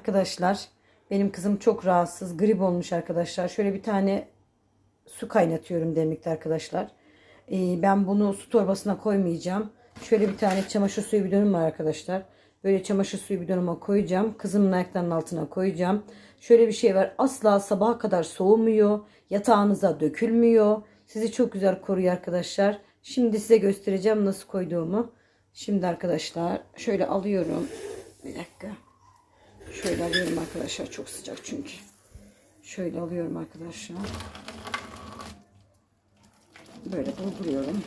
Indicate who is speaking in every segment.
Speaker 1: Arkadaşlar benim kızım çok rahatsız. Grip olmuş arkadaşlar. Şöyle bir tane su kaynatıyorum demlikte arkadaşlar. Ee, ben bunu su torbasına koymayacağım. Şöyle bir tane çamaşır suyu bidonum var arkadaşlar. Böyle çamaşır suyu bidonuma koyacağım. Kızımın ayaklarının altına koyacağım. Şöyle bir şey var. Asla sabaha kadar soğumuyor. Yatağınıza dökülmüyor. Sizi çok güzel koruyor arkadaşlar. Şimdi size göstereceğim nasıl koyduğumu. Şimdi arkadaşlar şöyle alıyorum. Bir dakika. Şöyle alıyorum arkadaşlar. Çok sıcak çünkü. Şöyle alıyorum arkadaşlar. Böyle dolduruyorum.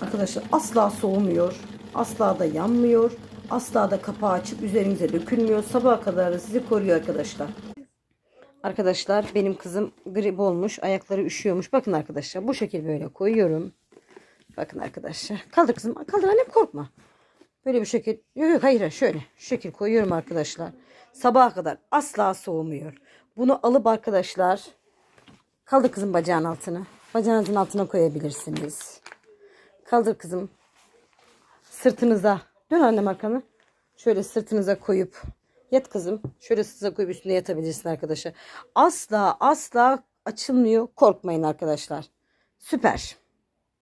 Speaker 1: Arkadaşlar asla soğumuyor. Asla da yanmıyor. Asla da kapağı açıp üzerinize dökülmüyor. Sabaha kadar da sizi koruyor arkadaşlar. Arkadaşlar benim kızım grip olmuş. Ayakları üşüyormuş. Bakın arkadaşlar bu şekil böyle koyuyorum. Bakın arkadaşlar. Kaldır kızım. Kaldır annem korkma. Böyle bir şekil. Yok yok hayır şöyle. Şu şekil koyuyorum arkadaşlar. Sabaha kadar asla soğumuyor. Bunu alıp arkadaşlar. Kaldır kızım bacağın altına. Bacağınızın altına koyabilirsiniz. Kaldır kızım. Sırtınıza. Dön annem arkanı. Şöyle sırtınıza koyup. Yat kızım. Şöyle sırtınıza koyup üstünde yatabilirsin arkadaşlar. Asla asla açılmıyor. Korkmayın arkadaşlar. Süper.